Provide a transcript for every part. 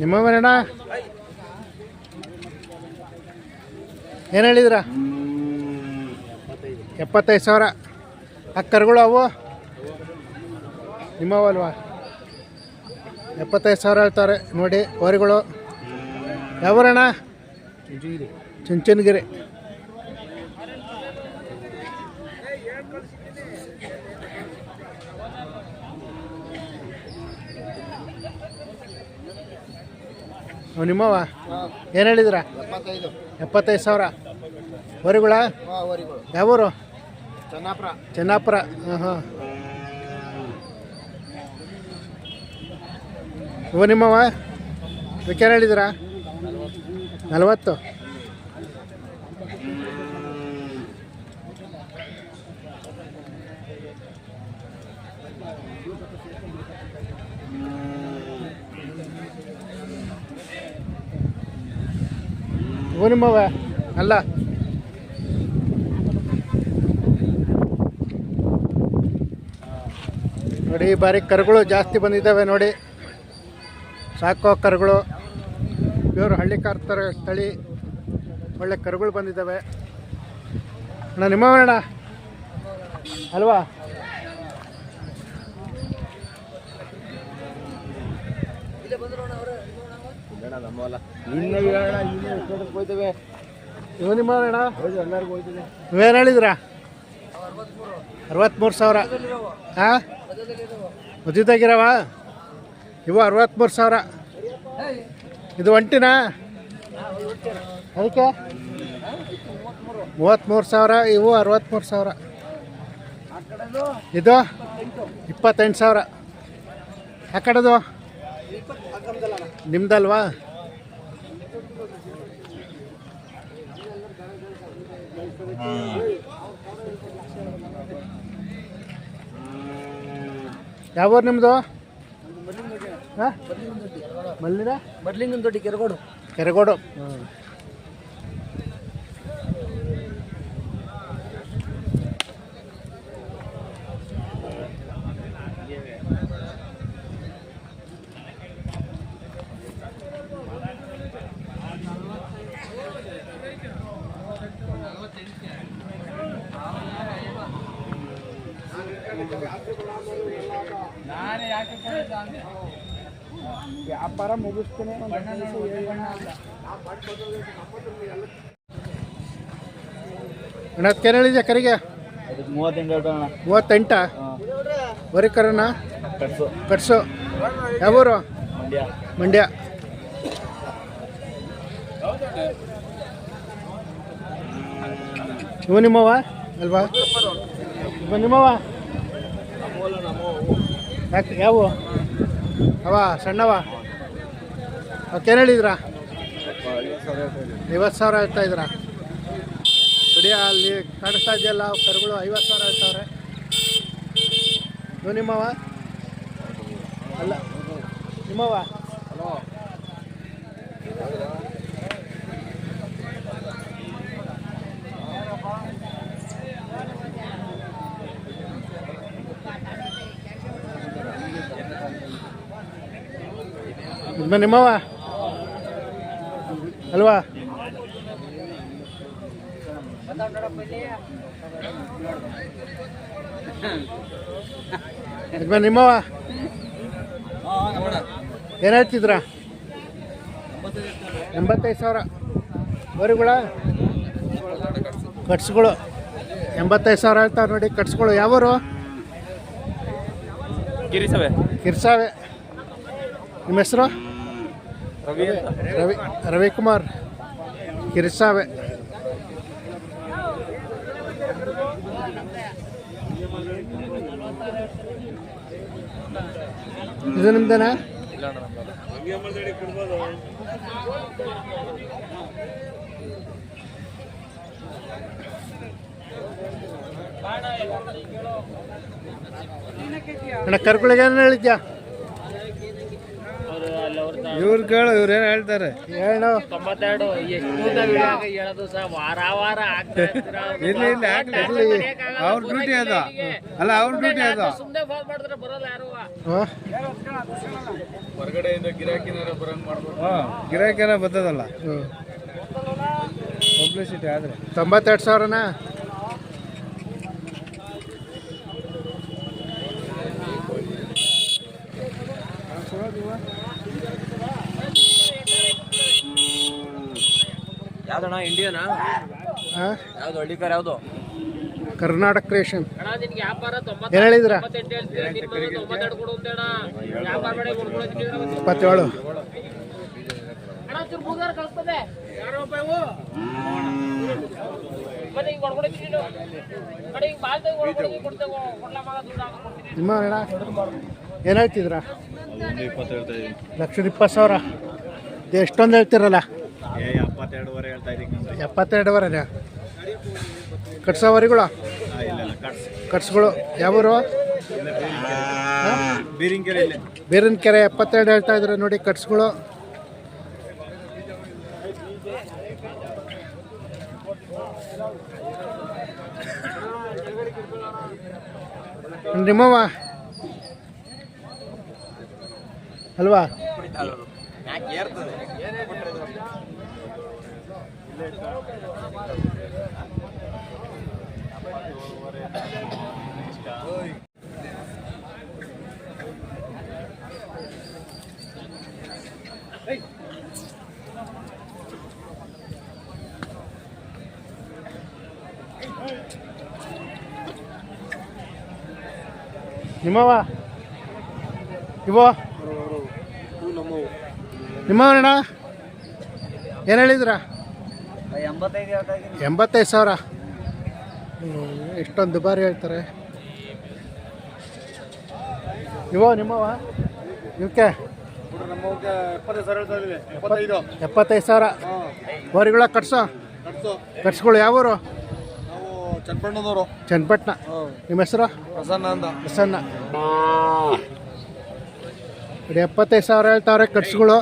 ನಿಮ್ಮ ಮನೆಯಣ್ಣ ಏನು ಹೇಳಿದ್ರ? ಎಪ್ಪತ್ತೈದು ಸಾವಿರ. ಆ ಕರುಗಳು ಅವು. ನಿಮ್ಮವಲ್ವಾ? ಎಪ್ಪತ್ತೈದು ಸಾವಿರ ಹೇಳ್ತಾರೆ ನೋಡಿ ಹೋರಿಗಳು. ಯಾವೂರಣ್ಣ? ಚುಂಚನಗಿರಿ. ಅವು ನಿಮ್ಮವ? ಏನು ಹೇಳಿದ್ರ? ಎಪ್ಪತ್ತೈದು ಸಾವಿರ. ಹೊರಿಗಳ? ವರಿಗಳು ಯಾವೂರು? ಚೆನ್ನಾಪುರ. ಹಾಂ ಹಾಂ ಇವು ನಿಮ್ಮವ ವಿಚಾರ ಹೇಳಿದಿರ? ನಲವತ್ತು. ಓ ನಿಮ್ಮವ ಅಲ್ಲ. ನೋಡಿ ಈ ಬಾರಿ ಕರುಗಳು ಜಾಸ್ತಿ ಬಂದಿದ್ದಾವೆ ನೋಡಿ. ಸಾಕೋ ಕರುಗಳು. ಇವರು ಹಳ್ಳಿ ಥರ ತಳಿ ಒಳ್ಳೆ ಕರುಗಳು ಬಂದಿದ್ದಾವೆ. ಅಣ್ಣ ನಿಮ್ಮವಣ್ಣ ಅಲ್ವಾ? ಇವು ಹೋಯ್ತದೆ ನೀವೇನು ಹೇಳಿದ್ರಾ? ಅರವತ್ತ್ಮೂರು ಸಾವಿರ. ಹಾಂ ಮದುವೆದಾಗಿರವ ಇವು ಅರವತ್ತ್ಮೂರು ಸಾವಿರ. ಇದು ಒಂಟಿನಾ? ಅದಕ್ಕೆ ಮೂವತ್ತ್ಮೂರು ಸಾವಿರ, ಇವು ಅರವತ್ತ್ಮೂರು ಸಾವಿರ. ಇದು ಇಪ್ಪತ್ತೆಂಟು ಸಾವಿರ. ಆ ಕಡೆದು? ನಿಮ್ದಲ್ವಾ? ಯಾವ ನಿಮ್ಮದು ಹಾಂ? ಮಲ್ಲಿನ ಮೊದ್ಲಿಂಗನ ದೊಡ್ಡ ಕೆರಗೋಡು. ಕೆರಗೋಡು ಮುಗಿಸ್ತೇನೆ ಅಣ್ಣ ಹೇಳಿದ್ಯಾ ಕರಿಗೆ? ಮೂವತ್ತೆಂಟು? ಬರೀ ಕರಣ ಕಟ್ಸು ಕಟ್ಸು ಯಾವೂರು ಮಂಡ್ಯ. ಮಂಡ್ಯ. ಇವು ನಿಮ್ಮವ ಅಲ್ವಾ? ಇವ ನಿಮ್ಮವ ಯಾಕೆ ಯಾವ? ಅವ ಸಣ್ಣವ ಅವಕ್ಕೇನು ಹೇಳಿದ್ರ? ಐವತ್ತು ಸಾವಿರ ಹೇಳ್ತಾ ಇದ್ರ? ಬಿಡಿ ಅಲ್ಲಿ ಕಾಣಿಸ್ತಾ ಇದೆಯಲ್ಲ ಕರುಗಳು ಐವತ್ತು ಸಾವಿರ ಹೇಳ್ತಾವ್ರೆ ಇವು ನಿಮ್ಮವ? ಅಲ್ಲ ನಿಮ್ಮವ? ನಿಮ್ಮವ? ಅಲ್ವಾ? ನಿಮ್ಮವ ಏನು ಹೇಳ್ತಿದ್ರ? ಎಂಬತ್ತೈದು ಸಾವಿರ. ಬರಿಗಳ ಕಟ್ಸ್ಗಳು ಎಂಬತ್ತೈದು ಸಾವಿರ ಹೇಳ್ತಾರೆ ನೋಡಿ ಕಟ್ಸ್ಗಳು ಯಾವರು? ಕಿರ್ಸಾವೆ. ನಿಮ್ಮ ಹೆಸರು? ರವಿ ಅಂತ ರವಿ ರವಿಕುಮಾರ್ ಕಿರ್ಸಾವೆ ಇದು ನಿಮ್ದೇನಾ ಇಲ್ಲ ನಮ್ಮಲ್ಲ ಅಣ್ಣ ಕರ್ಗಳಿಗೆ ಏನು ಹೇಳಿದ್ಯಾ ಇವ್ರು ಕೇಳು ಇವ್ರು ಏನು ಹೇಳ್ತಾರೆ? ಹೇಳು. ತೊಂಬತ್ತೆರಡು ಎಷ್ಟು ಹೇಳೋದು ಸಹ ವಾರ ಇರ್ಲಿ ಅವ್ರ ಡ್ಯೂಟಿ ಅದ. ಅಲ್ಲ ಅವ್ರ ಡ್ಯೂಟಿ ಅದ. ಸುಮ್ಮನೆ ಫೋನ್ ಮಾಡಿದ್ರೆ ಬರಲ್ಲ ಯಾರು? ಹಾಂ? ಹೊರಗಡೆಯಿಂದ ಗಿರಾಕಿನಾರ ಬರಂಗ್ ಮಾಡ್ಬೋದು. ಹಾಂ ಗಿರಾಕಿನ ಬರ್ತದಲ್ಲ. ಹ್ಞೂ ಪಬ್ಲಿಸಿಟಿ ಆದ್ರೆ. ತೊಂಬತ್ತೆರಡು ಸಾವಿರನಾ? ಯಾವ್ದಣ್ಣ ಇಂಡಿಯನಾ ಹಾಂ ಯಾವ್ದು ಹಳ್ಳಿಕಾರ ಯಾವ್ದು? ಕರ್ನಾಟಕ ಕ್ರಿಯೇಷನ್ ಏನು ಹೇಳಿದ್ರ? ಇಪ್ಪತ್ತೇಳು. ನಿಮ್ಮ ಅಣ್ಣ? ಏನು ಹೇಳ್ತಿದ್ರ? ಲಕ್ಷದ ಇಪ್ಪತ್ತು ಸಾವಿರ. ಎಷ್ಟೊಂದು ಹೇಳ್ತಿರಲ್ಲ? ಎಪ್ಪತ್ತೆರಡುವರೆ ಹೇಳ್ತಾ ಇದ್ದೀನಿ ಎಪ್ಪತ್ತೆರಡುವರೆನಾ? ಕಟ್ಸೋವರಿಗಳು ಕಟ್ಸ್ಗಳು. ಯಾವೂರು? ಬೀರಿಂಗೆರೆ ಇಲ್ಲೇ. ಬೇರಿನ ಕೆರೆ ಎಪ್ಪತ್ತೆರಡು ಹೇಳ್ತಾ ಇದ್ರೆ ನೋಡಿ ಕಟ್ಸ್ಗಳು. ನಿಮ್ಮವ ಅಲ್ವಾ? ನಿಮ್ಮವ ಇವೋ ನಿಮ್ಮವಣ್ಣ ಏನು ಹೇಳಿದ್ರ? ಎಂಬತ್ತೈದು ಸಾವಿರ. ಎಷ್ಟೊಂದು ದುಬಾರಿ ಹೇಳ್ತಾರೆ. ಇವೋ ನಿಮ್ಮವ ಇವಕ್ಕೆ ಎಪ್ಪತ್ತೈದು ಸಾವಿರ. ವರಿಗಳ ಕಟ್ಸೋ. ಕಟ್ಸ್ಗಳು ಯಾವೂರು? ನಾವು ಚನ್ನಪಣ್ಣದವರು ಚನ್ನಪಟ್ಟಣ ನಿಮ್ಮ ಹೆಸರು? ಪ್ರಸನ್ನ ಅಂತ. ಪ್ರಸನ್ನ. ನೋಡಿ ಎಪ್ಪತ್ತೈದು ಸಾವಿರ ಹೇಳ್ತಾವ್ರೆ ಕಟ್ಸ್ಗಳು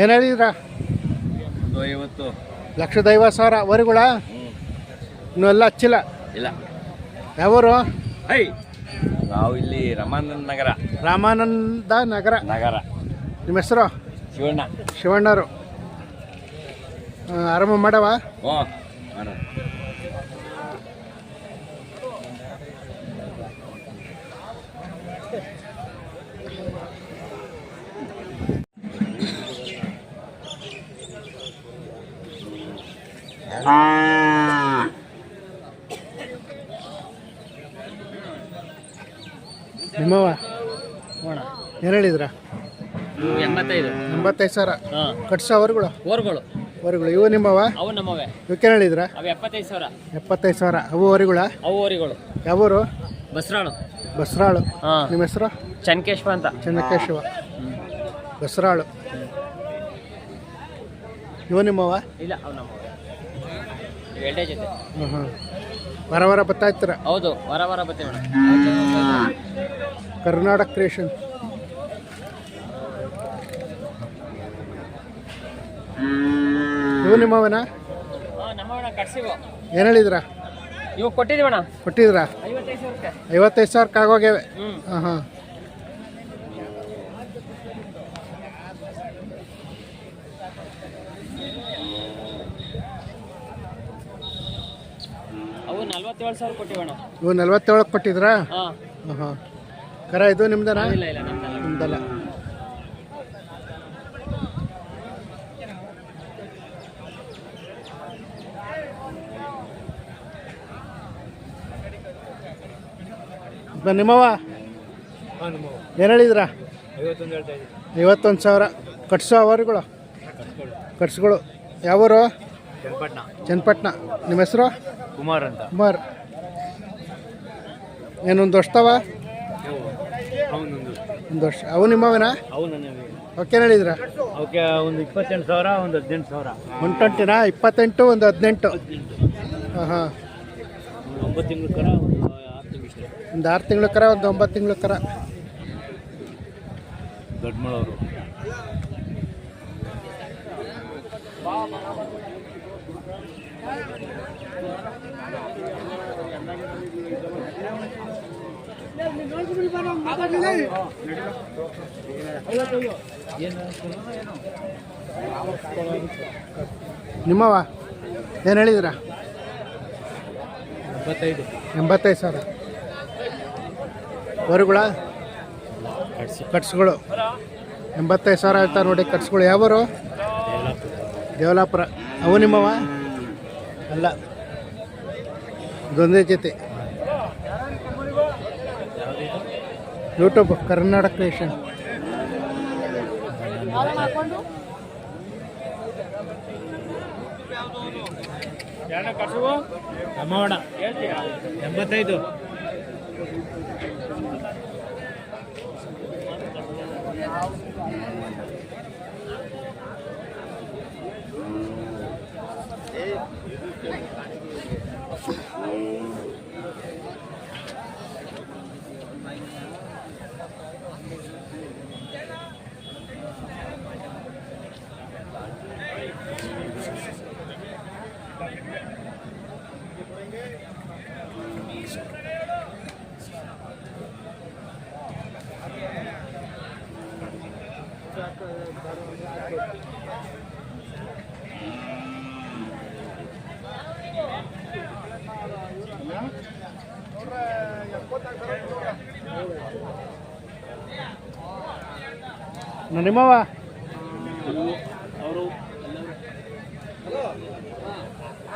ಏನು ಹೇಳಿದ್ರ? ಲಕ್ಷದ ಐವತ್ತು ಸಾವಿರ. ವರಿಗಳ? ಇನ್ನೂ ಎಲ್ಲ ಹಚ್ಚಿಲ್ಲ? ಇಲ್ಲ. ಯಾವೂರು? ಹೈ. ನಾವು ಇಲ್ಲಿ ರಾಮಾನಂದ ನಗರ. ರಾಮಾನಂದ ನಗರ. ನಗರ. ನಿಮ್ಮ ಹೆಸರು? ಶಿವಣ್ಣ. ಶಿವಣ್ಣರು ಆರಾಮ ಮಾಡವ? ಓ. ನಿಮ್ಮವ ಏನು ಹೇಳಿದ್ರ ಎಂಬತ್ತೈದು. ಎಂಬತ್ತೈದು ಸಾವಿರ. ಹಾಂ. ಕಟ್ಸೋ ಅವರುಗಳು? ಓರ್ಗಳು ಅವರುಗಳು. ಇವು ನಿಮ್ಮವ ಅವು ನಮ್ಮವೆ ಇವಕ್ಕೇನು ಹೇಳಿದ್ರ ಅವು ಎಪ್ಪತ್ತೈದು ಸಾವಿರ. ಎಪ್ಪತ್ತೈದು ಸಾವಿರ. ಅವು ಅವರುಗಳ? ಅವು ಓರಿಗಳು ಯಾವೂರು? ಬಸ್ರಾಳು. ಬಸರಾಳು. ಹಾಂ. ನಿಮ್ಮ ಹೆಸರು? ಚನ್ಕೇಶ್ವ ಅಂತ. ಚೆನ್ನಕೇಶವ. ಬಸರಾಳು. ಇವ ನಿಮ್ಮವ ಇಲ್ಲ ಅವು ನಮ್ಮವೆ ಎರಡೇ ಜೊತೆ. ಹ್ಞೂ ಹ್ಞೂ ವಾರ ವಾರ ಬರ್ತಾ ಇರ್ತೀರ? ಹೌದು ವಾರ ವಾರ ಬರ್ತೀವಿ ಮೇಡಮ್. ಕರ್ನಾಟಕ ಕ್ರಿಯೇಷನ್. ಇವು ನಿಮ್ಮವನ? ಏನ್ ಹೇಳಿದ್ರ? ಇವು ಕೊಟ್ಟಿದ್ದೀವಣ್ಣ. ಕೊಟ್ಟಿದ್ರಾ? ಐವತ್ತೈದು ಸಾವಿರಕ್ಕೆ. ಆಗೋಗ್ಯವೆ. ಹಾಂ ಹಾಂ. ಅವು ನಲ್ವತ್ತೇಳು ಕೊಟ್ಟಿದ್ರಾ? ಹಾಂ ಹಾಂ. ಕರ ಇದು ನಿಮ್ದನ? ಇಲ್ಲ ಇಲ್ಲ ನಮ್ದಲ್ಲ. ನಿಮ್ಮವ ಏನು ಹೇಳಿದ್ರ? ಐವತ್ತೊಂದು ಸಾವಿರ. ಕಟ್ಸೋ ಅವರುಗಳು ಕಟ್ಸ್ಗಳು. ಯಾವರು ಚನ್ನಪಟ್ಟಣ ನಿಮ್ಮ ಹೆಸರು? ಕುಮಾರ್ ಅಂತ. ಕುಮಾರ್. ಏನೊಂದು ಅವನೊಂದು ಒಂದು ವರ್ಷ. ಅವು ನಿಮ್ಮವನಾ ಅವು ನನ್ನ ಓಕೆ ಹೇಳಿದ್ರ? ಅವಕ್ಕೆ ಒಂದು ಇಪ್ಪತ್ತೆಂಟು ಸಾವಿರ ಒಂದು ಹದಿನೆಂಟು ಸಾವಿರ. ಒನ್ ಟ್ವೆಂಟಿನಾ ಇಪ್ಪತ್ತೆಂಟು ಒಂದು ಹದಿನೆಂಟು? ಹಾಂ ಹಾಂ ಒಂದು ಒಂಬತ್ತು ತಿಂಗಳು ಕರ ಒಂದು ಆರು ತಿಂಗಳು ಒಂದು ಕರ ಒಂದು ಒಂಬತ್ತು ತಿಂಗಳ ಕರ. ದೊಡ್ಡಮಳವರು ನಿಮ್ಮವ? ಏನು ಹೇಳಿದ್ರ? ಎಂಬತ್ತೈದು. ಎಂಬತ್ತೈದು ಸಾವಿರ. ವರುಗಳ? ಕಟ್ಸ್ಗಳು. ಎಂಬತ್ತೈದು ಸಾವಿರ ಹೇಳ್ತಾರೆ ನೋಡಿ ಕಟ್ಸ್ಗಳು. ಯಾವರು ದೇವಲಾಪುರ. ಅವು ನಿಮ್ಮವ? ಅಲ್ಲ. ಇದೊಂದೇ ಜೊತೆ ಯೂಟ್ಯೂಬ್ ಕರ್ನಾಟಕ ಕ್ರಿಯೇಷನ್. ಎಂಬತ್ತೈದು. ನಿಮ್ಮವ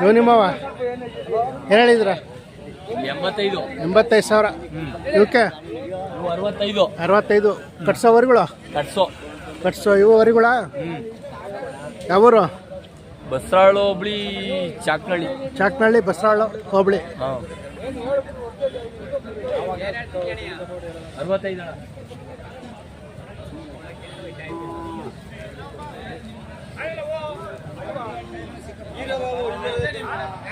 ನೀವು ನಿಮ್ಮವ ಏನು ಹೇಳಿದ್ರ? ಎಂಬತ್ತೈದು. ಎಂಬತ್ತೈದು ಸಾವಿರ. ಇವಕ್ಕೆ ಇವು ಅರವತ್ತೈದು. ಅರವತ್ತೈದು. ಕಟ್ಸೋ ವರಿಗಳು ಕಟ್ಸೋ. ಕಟ್ಸೋ ಇವು ವರಿಗಳ ಯಾವೂರು ಬಸ್ರಾಳು ಹೋಬಳಿ ಚಾಕ್ನಳ್ಳಿ. ಚಾಕ್ನಹಳ್ಳಿ ಬಸರಾಳು ಹೋಬಳಿ. ಹಾಂ. ಅರವತ್ತೈದು ಅಣ್ಣ